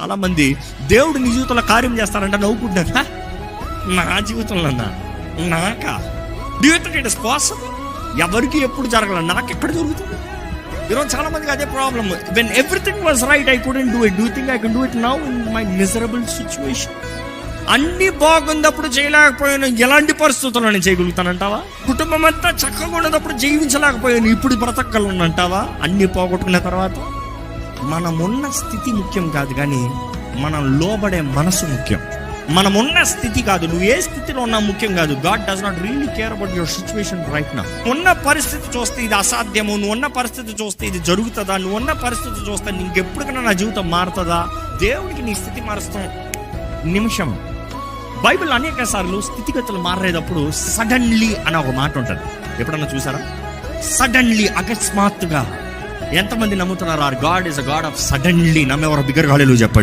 చాలా మంది దేవుడు నీ జీవితంలో కార్యం చేస్తారంట నవ్వుకుంటున్నారు నా జీవితంలో నాకా? జీవితం ఇట్ ఇస్ పాసిబుల్ ఎవరికి ఎప్పుడు జరగల? నాకు ఎక్కడ జరుగుతుంది ఈరోజు చాలా మందికి అదే problem when everything was right I couldn't do it do think I can do it now in my miserable situation అన్ని బాగున్నప్పుడు చేయలేకపోయాను. ఎలాంటి పరిస్థితుల్లో నేను చేయగలుగుతానంటావా? కుటుంబం అంతా చక్కగా ఉన్నప్పుడు జీవించలేకపోయాను. ఇప్పుడు బ్రతకగలనంటావా అన్ని పోగొట్టుకున్న తర్వాత? మనమున్న స్థితి ముఖ్యం కాదు కానీ మనం లోబడే మనసు ముఖ్యం. మనమున్న స్థితి కాదు. నువ్వు ఏ స్థితిలో ఉన్నా ముఖ్యం కాదు. God does not really care about your situation right నా ఉన్న పరిస్థితి చూస్తే ఇది అసాధ్యము. నువ్వు ఉన్న పరిస్థితి చూస్తే ఇది జరుగుతుందా? నువ్వు ఉన్న పరిస్థితి చూస్తే నీకెప్పటికైనా నా జీవితం మారుతుందా? దేవుడికి నీ స్థితి మారుస్తాం నిమిషం. బైబిల్ అనేక సార్లు స్థితిగతులు మారేటప్పుడు సడన్లీ అని ఒక మాట ఉంటుంది. ఎప్పుడన్నా చూసారా? సడన్లీ అకస్మాత్తుగా ఎంతమంది నమ్ముతున్నారు our God is a God of suddenly నమ్మేవారు బిగ్గర గాలిలో చెప్పండి.